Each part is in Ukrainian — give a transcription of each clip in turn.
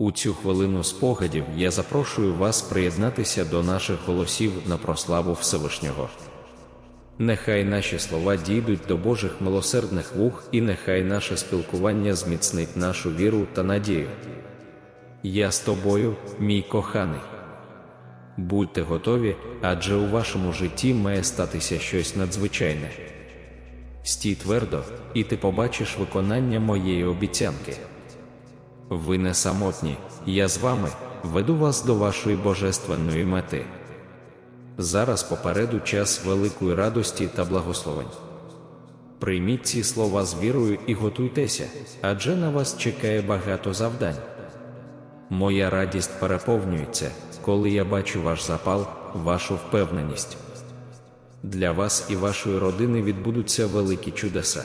У цю хвилину спогадів я запрошую вас приєднатися до наших голосів на прославу Всевишнього. Нехай наші слова дійдуть до Божих милосердних вух, і нехай наше спілкування зміцнить нашу віру та надію. Я з тобою, мій коханий. Будьте готові, адже у вашому житті має статися щось надзвичайне. Стій твердо, і ти побачиш виконання моєї обіцянки. Ви не самотні, я з вами веду вас до вашої божественної мети. Зараз попереду час великої радості та благословень. Прийміть ці слова з вірою і готуйтеся, адже на вас чекає багато завдань. Моя радість переповнюється, коли я бачу ваш запал, вашу впевненість. Для вас і вашої родини відбудуться великі чудеса.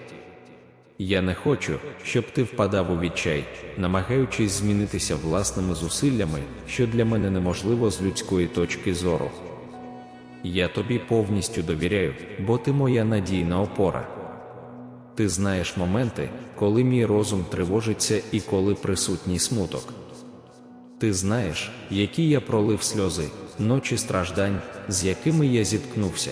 Я не хочу, щоб ти впадав у відчай, намагаючись змінитися власними зусиллями, що для мене неможливо з людської точки зору. Я тобі повністю довіряю, бо ти моя надійна опора. Ти знаєш моменти, коли мій розум тривожиться і коли присутній смуток. Ти знаєш, які я пролив сльози, ночі страждань, з якими я зіткнувся.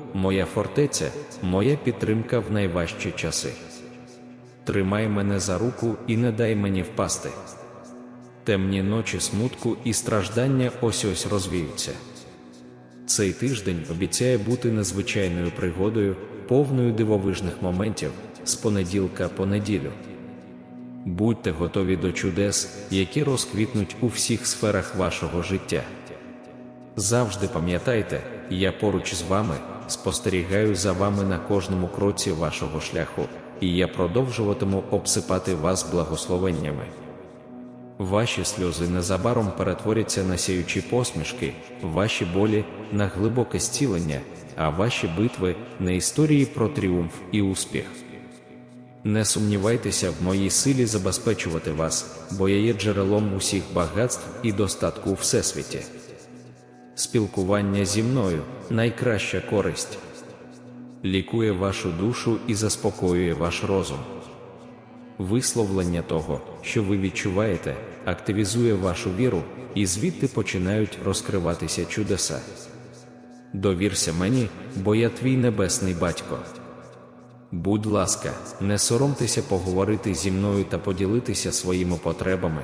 моя фортеця, моя підтримка в найважчі часи. Тримай мене за руку і не дай мені впасти. Темні ночі смутку і страждання ось ось розвіються. Цей тиждень обіцяє бути незвичайною пригодою, повною дивовижних моментів з понеділка по неділю. Будьте готові до чудес, які розквітнуть у всіх сферах вашого життя. Завжди пам'ятайте, я поруч з вами спостерігаю за вами на кожному кроці вашого шляху, і я продовжуватиму обсипати вас благословеннями. Ваші сльози незабаром перетворяться на сяючі посмішки, ваші болі на глибоке зцілення, а ваші битви на історії про тріумф і успіх. Не сумнівайтеся в моїй силі забезпечувати вас, бо я є джерелом усіх багатств і достатку у всесвіті. Спілкування зі мною найкраща користь, лікує вашу душу і заспокоює ваш розум. Висловлення того, що ви відчуваєте, активізує вашу віру, і звідти починають розкриватися чудеса. Довірся мені, бо я твій небесний батько. Будь ласка, не соромтеся поговорити зі мною та поділитися своїми потребами,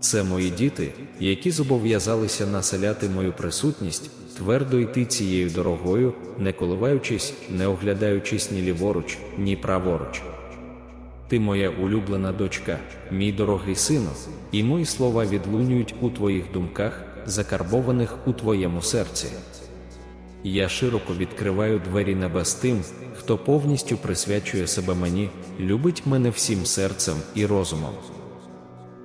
Це мої діти, які зобов'язалися населяти мою присутність, твердо йти цією дорогою, не коливаючись, не оглядаючись ні ліворуч, ні праворуч. Ти моя улюблена дочка, мій дорогий сину, і мої слова відлунюють у твоїх думках, закарбованих у твоєму серці. Я широко відкриваю двері небес тим, хто повністю присвячує себе мені, любить мене всім серцем і розумом.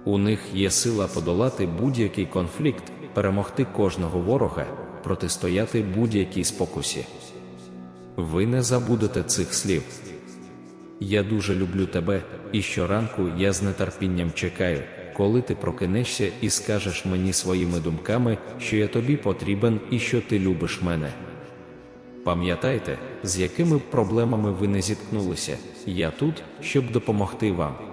У них є сила подолати будь-який конфлікт, перемогти кожного ворога, протистояти будь-якій спокусі. Ви не забудете цих слів. Я дуже люблю тебе, і щоранку я з нетерпінням чекаю, коли ти прокинешся і скажеш мені своїми думками, що я тобі потрібен і що ти любиш мене. Пам'ятайте, з якими проблемами ви не зіткнулися, я тут, щоб допомогти вам.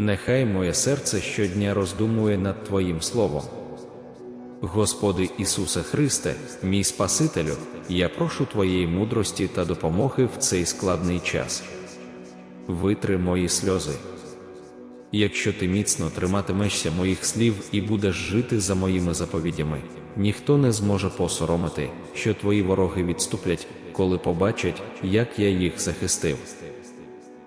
Нехай моє серце щодня роздумує над Твоїм Словом. Господи Ісусе Христе, мій Спасителю, я прошу Твоєї мудрості та допомоги в цей складний час. Витри мої сльози. Якщо ти міцно триматимешся моїх слів і будеш жити за моїми заповідями, ніхто не зможе посоромити, що твої вороги відступлять, коли побачать, як я їх захистив.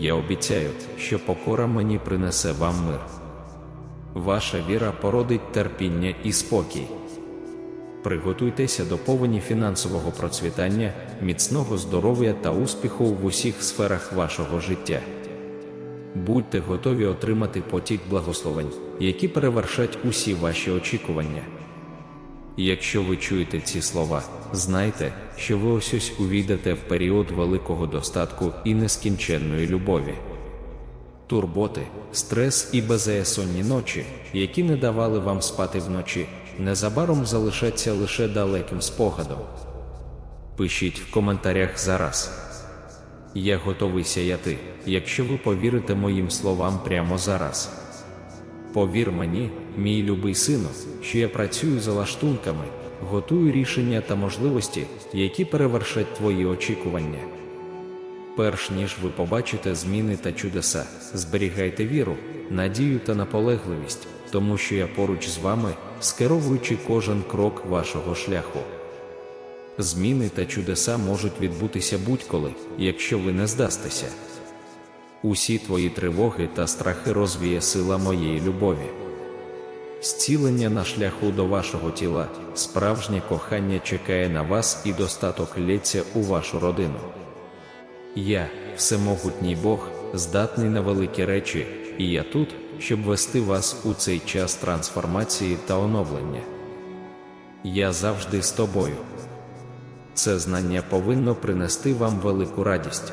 Я обіцяю, що покора мені принесе вам мир. Ваша віра породить терпіння і спокій. Приготуйтеся до повені фінансового процвітання, міцного здоров'я та успіху в усіх сферах вашого життя. Будьте готові отримати потік благословень, які перевершать усі ваші очікування. Якщо ви чуєте ці слова, знайте, що ви ось ось увійдете в період великого достатку і нескінченної любові. Турботи, стрес і безсонні ночі, які не давали вам спати вночі, незабаром залишаться лише далеким спогадом. Пишіть в коментарях зараз. Я готовий сяяти, якщо ви повірите моїм словам прямо зараз. Повір мені, мій любий сину, що я працюю за лаштунками, готую рішення та можливості, які перевершать твої очікування. Перш ніж ви побачите зміни та чудеса, зберігайте віру, надію та наполегливість, тому що я поруч з вами, скеровуючи кожен крок вашого шляху. Зміни та чудеса можуть відбутися будь-коли, якщо ви не здастеся. Усі твої тривоги та страхи розвіє сила моєї любові. Зцілення на шляху до вашого тіла, справжнє кохання чекає на вас і достаток лється у вашу родину. Я, всемогутній Бог, здатний на великі речі, і я тут, щоб вести вас у цей час трансформації та оновлення. Я завжди з тобою. Це знання повинно принести вам велику радість.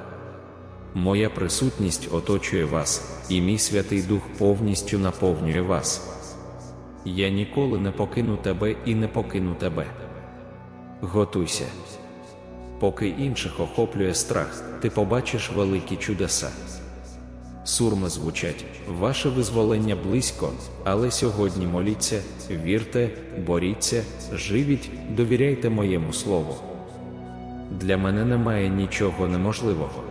Моя присутність оточує вас, і мій Святий Дух повністю наповнює вас. Я ніколи не покину тебе і не покину тебе. Готуйся. Поки інших охоплює страх, ти побачиш великі чудеса. Сурми звучать, ваше визволення близько, але сьогодні моліться, вірте, боріться, живіть, довіряйте моєму слову. Для мене немає нічого неможливого.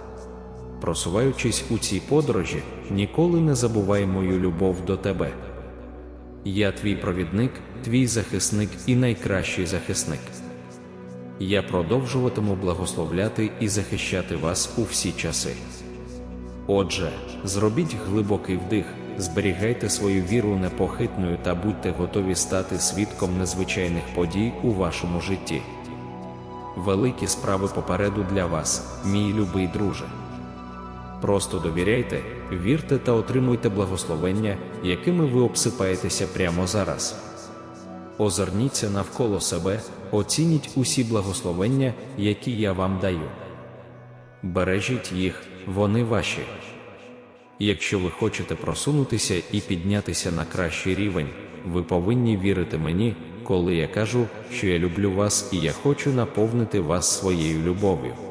Просуваючись у цій подорожі, ніколи не забувай мою любов до тебе. Я твій провідник, твій захисник і найкращий захисник. Я продовжуватиму благословляти і захищати вас у всі часи. Отже, зробіть глибокий вдих, зберігайте свою віру непохитною та будьте готові стати свідком незвичайних подій у вашому житті. Великі справи попереду для вас, мій любий друже. Просто довіряйте, вірте та отримуйте благословення, якими ви обсипаєтеся прямо зараз. Озирніться навколо себе, оцініть усі благословення, які я вам даю. Бережіть їх, вони ваші. Якщо ви хочете просунутися і піднятися на кращий рівень, ви повинні вірити мені, коли я кажу, що я люблю вас і я хочу наповнити вас своєю любов'ю.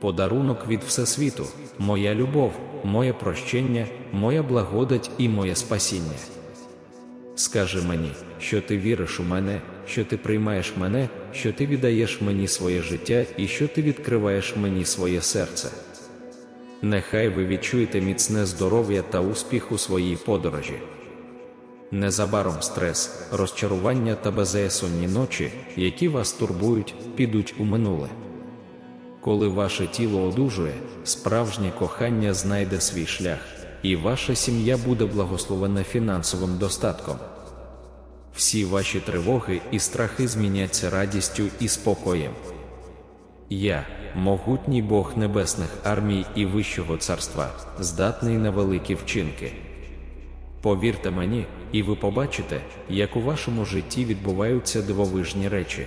Подарунок від Всесвіту, моя любов, моє прощення, моя благодать і моє спасіння. Скажи мені, що ти віриш у мене, що ти приймаєш мене, що ти віддаєш мені своє життя і що ти відкриваєш мені своє серце. Нехай ви відчуєте міцне здоров'я та успіх у своїй подорожі. Незабаром стрес, розчарування та безсонні ночі, які вас турбують, підуть у минуле. Коли ваше тіло одужує, справжнє кохання знайде свій шлях, і ваша сім'я буде благословена фінансовим достатком. Всі ваші тривоги і страхи зміняться радістю і спокоєм. Я, могутній Бог небесних армій і Вищого царства, здатний на великі вчинки. Повірте мені, і ви побачите, як у вашому житті відбуваються дивовижні речі.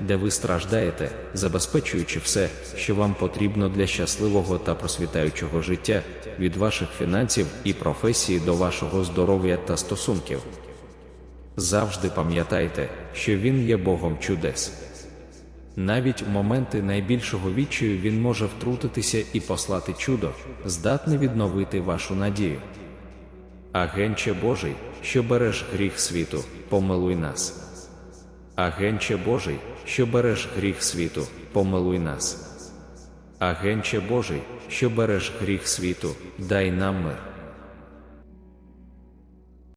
де ви страждаєте, забезпечуючи все, що вам потрібно для щасливого та просвітаючого життя, від ваших фінансів і професії до вашого здоров'я та стосунків. Завжди пам'ятайте, що Він є Богом чудес. Навіть у моменти найбільшого відчаю Він може втрутитися і послати чудо, здатне відновити вашу надію. Агенче Божий, що береш гріх світу, помилуй нас. Агенче Божий, що береш гріх світу, помилуй нас. Агенче Божий, що береш гріх світу, дай нам мир.